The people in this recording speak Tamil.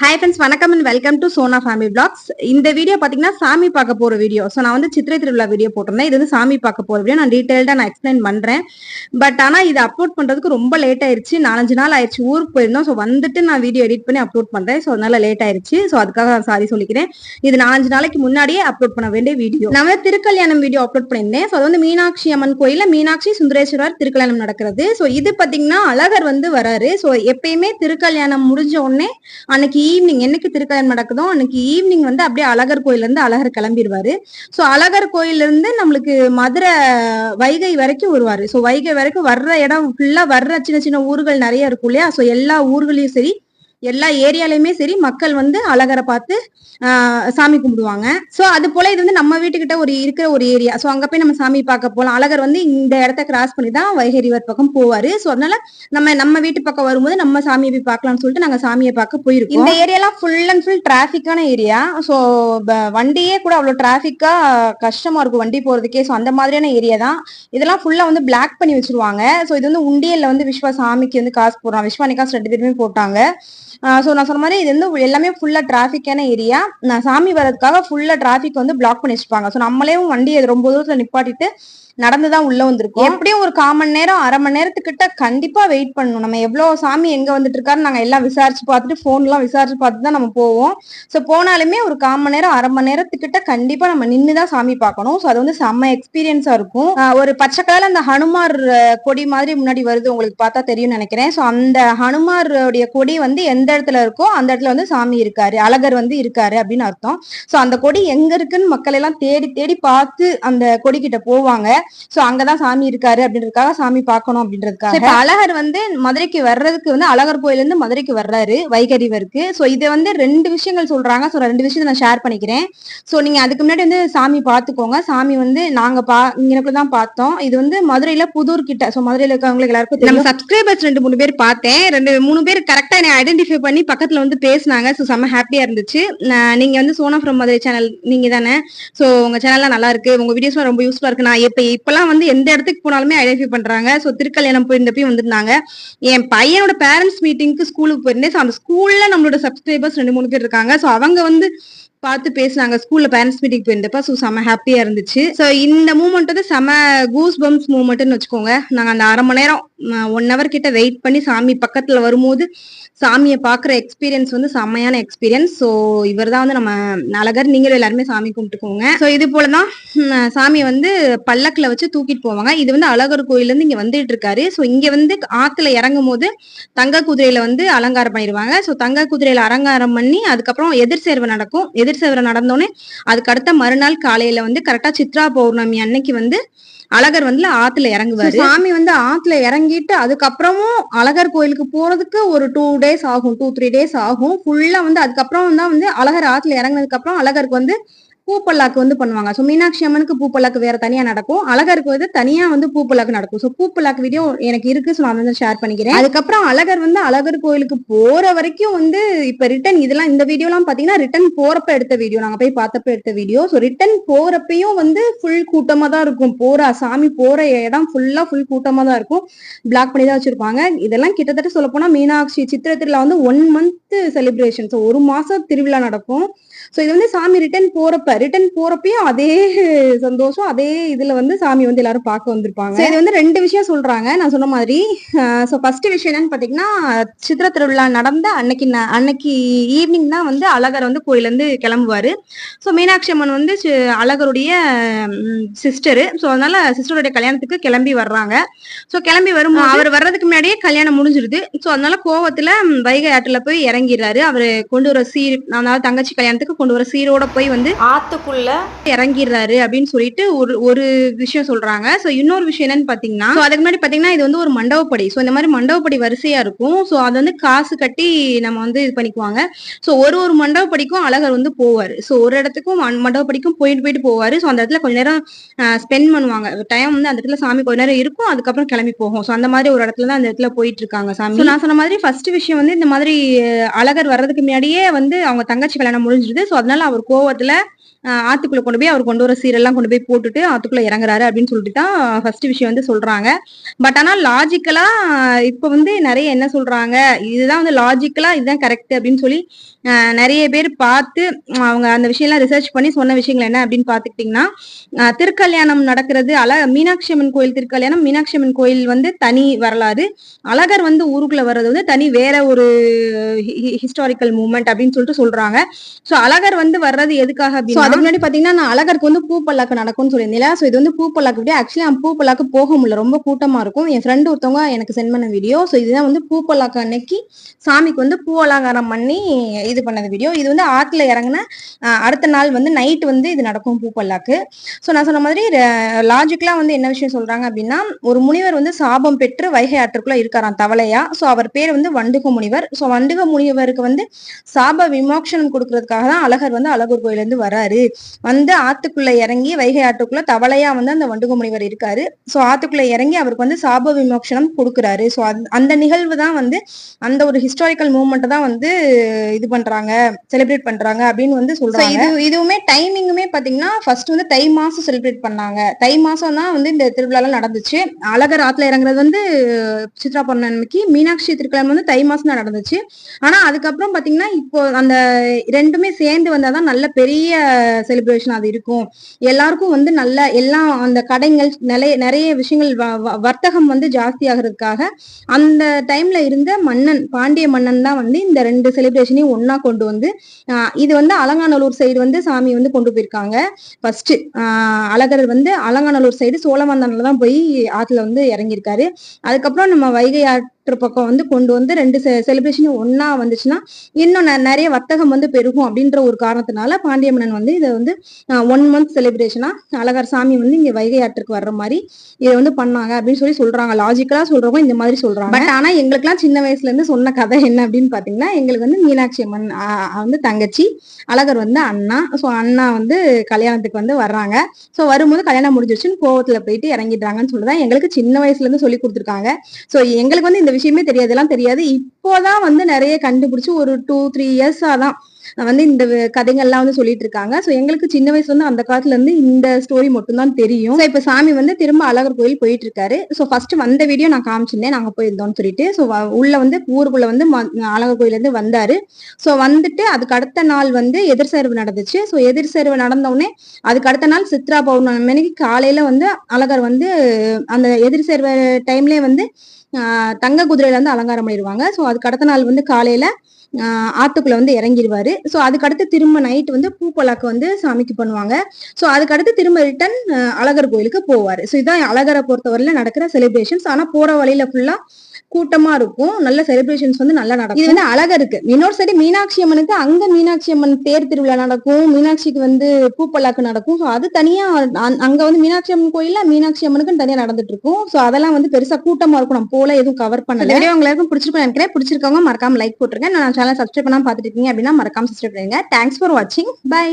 ஹாய் ஃப்ரெண்ட்ஸ் வணக்கம் and welcome to Sona family vlogs இந்த வீடியோ பார்த்தீங்கன்னா சாமி பார்க்க போற வீடியோ ஸோ நான் வந்து சித்திரை திருவிழா வீடியோ போட்டிருந்தேன். இது வந்து சாமி பார்க்க போற வீடியோ நான் டீட்டெயில்டாக நான் எக்ஸ்பிளைன் பண்றேன். பட் ஆனால் இது அப்லோட் பண்றதுக்கு ரொம்ப லேட் ஆயிடுச்சு நாலஞ்சு நாள் ஆயிடுச்சு ஊருக்கு போயிருந்தோம். ஸோ வந்துட்டு நான் வீடியோ எடிட் பண்ணி அப்லோட் பண்றேன். ஸோ அதனால லேட் ஆயிடுச்சு ஸோ அதுக்காக நான் சாரி சொல்லிக்கிறேன். இது நாலஞ்சு நாளைக்கு முன்னாடியே அப்லோட் பண்ண வேண்டிய வீடியோ நான் வந்து திருக்கல்யாணம் வீடியோ அப்லோட் பண்ணியிருந்தேன். ஸோ அது வந்து மீனாட்சி அம்மன் கோயில்ல மீனாட்சி சுந்தரேஸ்வரர் திருக்கல்யாணம் நடக்கிறது. ஸோ இது பார்த்தீங்கன்னா அழகர் வந்து வராரு. ஸோ எப்பயுமே திருக்கல்யாணம் முடிஞ்ச உடனே அன்னைக்கு ஈவினிங் என்னைக்கு திருக்கல்யாணம் நடக்குதோ அன்னைக்கு ஈவினிங் வந்து அப்படியே அழகர் கோயில்ல இருந்து அழகர் கிளம்பிடுவாரு. ஸோ அழகர் கோயில்ல இருந்து நம்மளுக்கு மதுரை வைகை வரைக்கும் வருவாரு. ஸோ வைகை வரைக்கும் வர்ற இடம் ஃபுல்லா வர்ற சின்ன சின்ன ஊர்கள் நிறைய இருக்கும் இல்லையா? ஸோ எல்லா ஊர்களையும் சரி எல்லா ஏரியாலையுமே சரி மக்கள் வந்து அழகரை பார்த்து சாமி கும்பிடுவாங்க. ஸோ அது போல இது வந்து நம்ம வீட்டுக்கிட்ட ஒரு இருக்கிற ஒரு ஏரியா. ஸோ அங்கே போய் நம்ம சாமி பார்க்க போகலாம் அழகர் வந்து இந்த இடத்த கிராஸ் பண்ணி தான் வைகை ரிவர் பக்கம் போவாரு. ஸோ அதனால நம்ம நம்ம வீட்டு பக்கம் வரும்போது நம்ம சாமியை போய் பார்க்கலாம்னு சொல்லிட்டு நாங்கள் சாமியை பார்க்க போயிருக்கோம். இந்த ஏரியாலாம் ஃபுல் அண்ட் ஃபுல் டிராஃபிக்கான ஏரியா. ஸோ வண்டியே கூட அவ்வளோ டிராஃபிக்கா கஷ்டமா இருக்கும் வண்டி போறதுக்கே. ஸோ அந்த மாதிரியான ஏரியா தான். இதெல்லாம் ஃபுல்லா வந்து பிளாக் பண்ணி வச்சிருவாங்க. ஸோ இது வந்து உண்டியல்ல வந்து விஸ்வா சாமிக்கு வந்து காசு போடுறான். விஸ்வானி காசு ரெண்டு பேருமே போட்டாங்க. ஸோ நான் சொன்ன மாதிரி இது வந்து எல்லாமே ஃபுல்லா டிராஃபிக்கான ஏரியா நான் சாமி வர்றதுக்காக ஃபுல்லா டிராஃபிக் வந்து பிளாக் பண்ணி வச்சிருப்பாங்க. ஸோ நம்மளே வண்டியை ரொம்ப தூரத்துல நிப்பாட்டிட்டு நடந்துதான் உள்ள வந்திருக்கோம். எப்படியும் ஒரு கால் மணி நேரம் அரை மணி நேரத்துக்கிட்ட கண்டிப்பா வெயிட் பண்ணணும். நம்ம எவ்வளவு சாமி எங்க வந்துட்டு இருக்காரு நாங்க எல்லாம் விசாரிச்சு பார்த்துட்டு போன் எல்லாம் விசாரிச்சு பார்த்துட்டு தான் நம்ம போவோம். ஸோ போனாலுமே ஒரு கால் மணி நேரம் அரை மணி நேரத்துக்கிட்ட கண்டிப்பா நம்ம நின்னுதான் சாமி பார்க்கணும். ஸோ அது வந்து செம்ம எக்ஸ்பீரியன்ஸா இருக்கும். ஒரு பச்சை கலர் அந்த ஹனுமார் கொடி மாதிரி முன்னாடி வருது. உங்களுக்கு பார்த்தா தெரியும்னு நினைக்கிறேன். ஸோ அந்த ஹனுமாருடைய கொடி வந்து எந்த இடத்துல இருக்கோ அந்த இடத்துல வந்து சாமி இருக்காரு அழகர் வந்து இருக்காரு அப்படின்னு அர்த்தம். ஸோ அந்த கொடி எங்க இருக்குன்னு மக்கள் எல்லாம் தேடி தேடி பார்த்து அந்த கொடி கிட்ட போவாங்க. சோ அங்கதான் சாமி இருக்காரு அப்படின்றதுக்காக சாமி பார்க்கணும் அப்படின்றதுக்காக. இப்ப அழகர் வந்து மதுரைக்கு வர்றதுக்கு வந்து அழகர் கோயில்ல இருந்து மதுரைக்கு வர்றாரு வைகரிவருக்கு சோ இதை வந்து ரெண்டு விஷயங்கள் சொல்றாங்க. சோ ரெண்டு விஷயத்தை நான் ஷேர் பண்ணிக்கிறேன். சோ நீங்க அதுக்கு முன்னாடி வந்து சாமி பார்த்துக்கோங்க. சாமி வந்து நாங்க பா இங்கனக்குள்ள தான் பார்த்தோம். இது வந்து மதுரையில புதூர் கிட்ட சோ மதுரையில இருக்கவங்களுக்கு எல்லாருக்கும். நம்ம சப்ஸ்கிரைபர்ஸ் ரெண்டு மூணு பேர் பார்த்தேன். ரெண்டு மூணு பேர் கரெக்டா என்னை ஐடென்டிஃபை பண்ணி பக்கத்துல வந்து பேசுனாங்க. ஸோ செம்ம ஹாப்பியா இருந்துச்சு. நீங்க வந்து சோனா ஃப்ரம் மதுரை சேனல் நீங்க தானே? ஸோ உங்க சேனல்லாம் நல்லா இருக்கு. உங்க வீடியோஸ்லாம் ரொம்ப யூஸ்ஃபுல்லா இருக்கு. நான் இப்ப இப்பெல்லாம் வந்து எந்த இடத்துக்கு போனாலுமே ஐடென்டிஃபை பண்றாங்க. ஸோ திருக்கல்யாணம் போயிருந்தப்பயும் வந்திருந்தாங்க. என் பையனோட பேரண்ட்ஸ் மீட்டிங்க்கு ஸ்கூலுக்கு போயிருந்தேன். ஸோ அந்த ஸ்கூல்ல நம்மளோட சப்ஸ்கிரைபர்ஸ் ரெண்டு மூணு பேர் இருக்காங்க. ஸோ அவங்க வந்து பார்த்து பேசினாங்க. ஸ்கூல்ல பேரண்ட்ஸ் மீட்டிங் போயிருந்தப்ப ஸோ செம ஹாப்பியா இருந்துச்சு. ஸோ இந்த மூமெண்ட் வந்து செம கூஸ் பம்ப்ஸ் மூமெண்ட்னு வச்சுக்கோங்க. நாங்கள் அந்த அரை மணி நேரம் ஒன் ஹவர் கிட்ட வெயிட் பண்ணி சாமி பக்கத்துல வரும்போது சாமியை பார்க்குற எக்ஸ்பீரியன்ஸ் வந்து செம்மையான எக்ஸ்பீரியன்ஸ் ஸோ இவர் தான் வந்து நம்ம அழகர் நீங்களும் எல்லாருமே சாமி கும்பிட்டுக்கோங்க. ஸோ இது போல தான் சாமியை வந்து பல்லக்கில் வச்சு தூக்கிட்டு போவாங்க. இது வந்து அழகர் கோயிலேருந்து இருந்து வந்துட்டு இருக்காரு. ஸோ இங்கே வந்து ஆற்றுல இறங்கும் போது தங்க குதிரையில வந்து அலங்காரம் பண்ணிடுவாங்க. ஸோ தங்க குதிரையில அலங்காரம் பண்ணி அதுக்கப்புறம் எதிர் சேர்வை நடக்கும். எதிர் சேர்வை நடந்தோடனே அதுக்கு அடுத்த மறுநாள் காலையில வந்து கரெக்டா சித்ரா பௌர்ணமி அன்னைக்கு வந்து அழகர் வந்து ஆத்துல இறங்குவாரு. சாமி வந்து ஆத்துல இறங்கிட்டு அதுக்கப்புறமும் அழகர் கோயிலுக்கு போறதுக்கு ஒரு டூ டேஸ் ஆகும் டூ த்ரீ டேஸ் ஆகும். ஃபுல்லா வந்து அதுக்கப்புறம் தான் வந்து அழகர் ஆத்துல இறங்குனதுக்கு அப்புறம் அழகருக்கு வந்து பூப்பல்லாக்கு வந்து பண்ணுவாங்க. ஸோ மீனாட்சி அம்மனுக்கு பூப்பல்லாக்கு வேற தனியா நடக்கும். அழகருக்கு வந்து தனியா வந்து பூப்பல்லாக்கு நடக்கும். ஸோ பூப்பல்லாக்கு வீடியோ எனக்கு இருக்கு. ஸோ நான் வந்து ஷேர் பண்ணிக்கிறேன். அதுக்கப்புறம் அழகர் வந்து அழகர் கோயிலுக்கு போற வரைக்கும் வந்து இப்ப ரிட்டன் இதெல்லாம் இந்த வீடியோலாம் பாத்தீங்கன்னா ரிட்டன் போறப்ப எடுத்த வீடியோ நாங்க போய் பார்த்தப்ப எடுத்த வீடியோ ஸோ ரிட்டன் போறப்பையும் வந்து ஃபுல் கூட்டமா தான் இருக்கும். போற சாமி போற இடம் ஃபுல்லா ஃபுல் கூட்டமா தான் இருக்கும். பிளாக் பண்ணி தான் வச்சிருப்பாங்க. இதெல்லாம் கிட்டத்தட்ட சொல்ல போனா மீனாட்சி சித்திரை திருவிழா வந்து ஒன் மந்த் செலிப்ரேஷன் ஸோ ஒரு மாசம் திருவிழா நடக்கும். ஸோ இது வந்து சாமி ரிட்டர்ன் போறப்ப ரிட்டர்ன் போறப்பயும் அதே சந்தோஷம் அதே இதுல வந்து சாமி வந்து எல்லாரும் பார்க்க வந்திருப்பாங்க. இது வந்து ரெண்டு விஷயம் சொல்றாங்க. நான் சொன்ன மாதிரி ஸோ ஃபர்ஸ்ட் விஷயம் என்னன்னு பாத்தீங்கன்னா சித்திர திருவிழா நடந்த அன்னைக்கு அன்னைக்கு ஈவினிங் தான் வந்து அழகர் வந்து கோயில இருந்து கிளம்புவாரு. ஸோ மீனாட்சி அம்மன் வந்து அழகருடைய சிஸ்டரு ஸோ அதனால சிஸ்டருடைய கல்யாணத்துக்கு கிளம்பி வர்றாங்க. ஸோ கிளம்பி வரும்போது அவர் வர்றதுக்கு முன்னாடியே கல்யாணம் முடிஞ்சிருது. ஸோ அதனால கோவத்துல வைகை ஆற்றுல போய் இறங்கிடுறாரு. அவர் கொண்டு வர சீர் அதாவது தங்கச்சி கல்யாணத்துக்கு கொண்டு வர சீரோட போய் வந்து ஆத்துக்குள்ள இறங்கிடுறாரு அப்படின்னு சொல்லிட்டு ஒரு ஒரு விஷயம் சொல்றாங்க. சோ இன்னொரு விஷயம் என்னன்னு பாத்தீங்கன்னா அதுக்கு முன்னாடி பாத்தீங்கன்னா இது வந்து ஒரு மண்டபப்படி சோ இந்த மாதிரி மண்டபப்படி வரிசையா இருக்கும். சோ அது வந்து காசு கட்டி நம்ம வந்து இது பண்ணிக்குவாங்க. சோ ஒரு ஒரு மண்டபப்படிக்கும் அழகர் வந்து போவாரு. சோ ஒரு இடத்துக்கும் மண்டபப்படிக்கும் போயிட்டு போயிட்டு போவாரு. சோ அந்த இடத்துல கொஞ்ச நேரம் ஸ்பெண்ட் பண்ணுவாங்க. டைம் வந்து அந்த இடத்துல சாமி கொஞ்ச நேரம் இருக்கும். அதுக்கப்புறம் கிளம்பி போகும். சோ அந்த மாதிரி ஒரு இடத்துல தான் அந்த இடத்துல போயிட்டு இருக்காங்க சாமி. நான் சொன்ன மாதிரி ஃபர்ஸ்ட் விஷயம் வந்து இந்த மாதிரி அழகர் வர்றதுக்கு முன்னாடியே வந்து அவங்க தங்கச்சி கல்யாணம் முடிஞ்சிருது. சோ அதனால அவர் கோவத்துல ஆத்துக்குள்ள கொண்டு போய் அவர் கொண்டு வர சீரெல்லாம் கொண்டு போய் போட்டுட்டு ஆத்துக்குள்ள இறங்குறாரு அப்படின்னு சொல்லிட்டு தான் ஃபர்ஸ்ட் விஷயம் வந்து சொல்றாங்க. பட் ஆனா லாஜிக்கலா இப்ப வந்து நிறைய என்ன சொல்றாங்க? இதுதான் வந்து லாஜிக்கலா இதுதான் கரெக்ட் அப்படின்னு சொல்லி நிறைய பேர் பார்த்து அவங்க அந்த விஷயம்லாம் ரிசர்ச் பண்ணி சொன்ன விஷயங்கள் என்ன அப்படின்னு பாத்துக்கிட்டீங்கன்னா திருக்கல்யாணம் நடக்கிறது அழ மீனாட்சி அம்மன் கோயில் திருக்கல்யாணம் மீனாட்சி அம்மன் கோயில் வந்து தனி வரலாறு. அழகர் வந்து ஊருக்குள்ள வர்றது வந்து தனி வேற ஒரு ஹிஸ்டாரிக்கல் மூமெண்ட் அப்படின்னு சொல்லிட்டு சொல்றாங்க. சோ அழகர் வந்து வர்றது எதுக்காக அப்படின்னு அதுக்கு முன்னாடி பாத்தீங்கன்னா நான் அழகருக்கு வந்து பூ பல்லாக்கு நடக்கும்னு சொல்லியிருந்தேன் சோ இது வந்து பூ பல்லாக்கு வீடியோ ஆக்சுவலி நான் பூ பல்லாக்கு போக முடியல. ரொம்ப கூட்டமா இருக்கும். என் ஃப்ரெண்டு ஒருத்தவங்க எனக்கு சென்ட் பண்ண வீடியோ சோ இதுதான் வந்து பூ பல்லாக்கு அன்னைக்கு சாமிக்கு வந்து பூ அலங்காரம் பண்ணி இது பண்ணது வீடியோ இது வந்து ஆத்துல இறங்குன அடுத்த நாள் வந்து நைட் வந்து இது நடக்கும் பூ பல்லாக்கு. ஸோ நான் சொன்ன மாதிரி லாஜிக்கலா வந்து என்ன விஷயம் சொல்றாங்க அப்படின்னா ஒரு முனிவர் வந்து சாபம் பெற்று வைகை ஆற்றுக்குள்ள இருக்காராம் தவளையா. ஸோ அவர் பேர் வந்து வண்டுக முனிவர். ஸோ வண்டுக முனிவருக்கு வந்து சாப விமோக்ஷனம் கொடுக்கறதுக்காக தான் அழகர் வந்து அழகர் கோயில இருந்து வராரு வந்து ஆத்துக்குள்ள இறங்கி வைகை ஆற்றுக்குள்ள தவளையா வந்து அந்த வண்டுக முனிவர் இருக்காரு. ஸோ ஆத்துக்குள்ள இறங்கி அவருக்கு வந்து சாப விமோக்ஷனம் கொடுக்குறாரு. ஸோ அந்த நிகழ்வு தான் வந்து அந்த ஒரு ஹிஸ்டாரிக்கல் மூமெண்ட் தான் வந்து இது பண்றாங்க செலிப்ரேட் பண்றாங்க அப்படின்னு வந்து சொல்றாங்க. இது இதுவுமே டைமிங்குமே பாத்தீங்கன்னா ஃபர்ஸ்ட் வந்து தை மாசம் செலிப்ரேட் பண்ணாங்க. தை மாசம் தான் வந்து இந்த திருவிழாலாம் நடந்துச்சு. அழகர் ஆத்துல இறங்குறது வந்து சித்ரா பௌர்ணமிக்கு மீனாட்சி திருக்கல்யாணம் வந்து தை மாசம் தான் நடந்துச்சு. ஆனா அதுக்கப்புறம் பாத்தீங்கன்னா இப்போ அந்த ரெண்டுமே சேர்ந்து வந்தாதான் நல்ல பெரிய செலிப்ரேஷன் அது இருக்கும். எல்லாருக்கும் வந்து நல்ல எல்லா அந்த கடைகள் நிறைய நிறைய விஷயங்கள் வ- வர்த்தகம் வந்து ஜாஸ்தி ஆகிறதுக்காக அந்த டைம்ல இருந்த மன்னன் பாண்டிய மன்னன் தான் வந்து இந்த ரெண்டு செலிப்ரேஷனையும் ஒன்னா கொண்டு வந்து இது வந்து அலங்காநல்லூர் சைடு வந்து சாமி வந்து கொண்டு போயிருக்காங்க. ஃபர்ஸ்ட் அழகர் வந்து அலங்காநல்லூர் சைடு சோழமந்தனில் தான் போய் ஆத்துல வந்து இறங்கியிருக்காரு. அதுக்கப்புறம் நம்ம வைகை ஆட் பக்கம் வந்து கொண்டு வந்து ரெண்டு செலிப்ரேஷனும் ஒன்னா வந்துச்சுன்னா இன்னும் நிறைய வர்த்தகம் வந்து பெருகும் அப்படின்ற ஒரு காரணத்தினால பாண்டியமன்னன் வந்து இதை வந்து ஒன் மந்த் செலிப்ரேஷனா அழகர் சாமி வந்து இங்க வைகை ஆற்றுக்கு வர்ற மாதிரி இதை வந்து பண்ணாங்க அப்படின்னு சொல்லி சொல்றாங்க. லாஜிக்கலா சொல்றவங்க இந்த மாதிரி சொல்றாங்க. பட் ஆனா எங்களுக்குலாம் சின்ன வயசுல இருந்து சொன்ன கதை என்ன அப்படின்னு பாத்தீங்கன்னா எங்களுக்கு வந்து மீனாட்சி அம்மன் வந்து தங்கச்சி அழகர் வந்து அண்ணா. ஸோ அண்ணா வந்து கல்யாணத்துக்கு வந்து வர்றாங்க. ஸோ வரும்போது கல்யாணம் முடிஞ்சிருச்சுன்னு கோவத்துல போயிட்டு இறங்கிடுறாங்கன்னு சொல்லிதான் எங்களுக்கு சின்ன வயசுல இருந்து சொல்லி கொடுத்துருக்காங்க. ஸோ எங்களுக்கு வந்து இந்த விஷயமே தெரியாது. இதெல்லாம் தெரியாது. இப்போதான் வந்து நிறைய கண்டுபிடிச்சு ஒரு டூ த்ரீ இயர்ஸா தான் வந்து இந்த கதைகள்லாம் வந்து சொல்லிட்டு இருக்காங்க ஸோ எங்களுக்கு சின்ன வயசுல இருந்து அந்த காலத்துல இருந்து இந்த ஸ்டோரி மட்டும் தான் தெரியும். ஸோ இப்போ சாமி வந்து திரும்ப அழகர் கோயில் போயிட்டு இருக்காரு ஸோ ஃபர்ஸ்ட் வந்த வீடியோ நான் காமிச்சிருந்தேன். நாங்க போயிருந்தோம்னு சொல்லிட்டு. ஸோ உள்ள வந்து ஊருக்குள்ள வந்து ம- அழகர் கோயில இருந்து வந்தாரு. ஸோ வந்துட்டு அதுக்கு அடுத்த நாள் வந்து எதிர் சேர்வு நடந்துச்சு. ஸோ எதிர் சேர்வு நடந்த அதுக்கு அடுத்த நாள் சித்ரா பௌர்ணமி அன்னைக்கு காலையில வந்து அழகர் வந்து அந்த எதிர் சேர்வு டைம்லயே வந்து தங்க குதிரையில வந்து அலங்காரம் பண்ணிடுவாங்க. ஸோ அதுக்கு அடுத்த நாள் வந்து காலையில ஆத்துக்குள்ள வந்து இறங்கிடுவாரு ஸோ அதுக்கடுத்து திரும்ப நைட் வந்து பூப்பலாக்கு வந்து சாமிக்கு பண்ணுவாங்க. ஸோ அதுக்கடுத்து திரும்ப ரிட்டன் அழகர் கோயிலுக்கு போவார். ஸோ இதான் அழகரை பொறுத்தவரையில நடக்கிற செலிப்ரேஷன்ஸ் ஆனால் போற வழியில ஃபுல்லா கூட்டமா இருக்கும். நல்ல செலிப்ரேஷன்ஸ் வந்து நல்லா நடக்கும். இது வந்து அழகருக்கு இன்னொரு சைடு மீனாட்சி அம்மனுக்கு அங்க மீனாட்சி அம்மன் தேர் திருவிழா நடக்கும். மீனாட்சிக்கு வந்து பூப்பல்லாக்கு நடக்கும். ஸோ அது தனியா அங்க வந்து மீனாட்சி அம்மன் கோயில்ல மீனாட்சி அம்மனுக்கு தனியா நடந்துட்டு இருக்கும். ஸோ அதெல்லாம் வந்து பெருசா கூட்டமா இருக்கும். நம்ம போல எதுவும் கவர் பண்ணல. வீடியோ உங்களுக்கு பிடிச்சிருக்கும் நினைக்கிறேன். பிடிச்சிருக்கவங்க மறக்காம லைக் போட்டுருங்க. நான் சேனல் சப்ஸ்கிரைப் பண்ணாம பாத்துட்டு இருக்கீங்க அப்படின்னா மறக்காம சப்ஸ்கிரைப் பண்ணுங்க தேங்க்ஸ் ஃபார் வாட்சிங் பை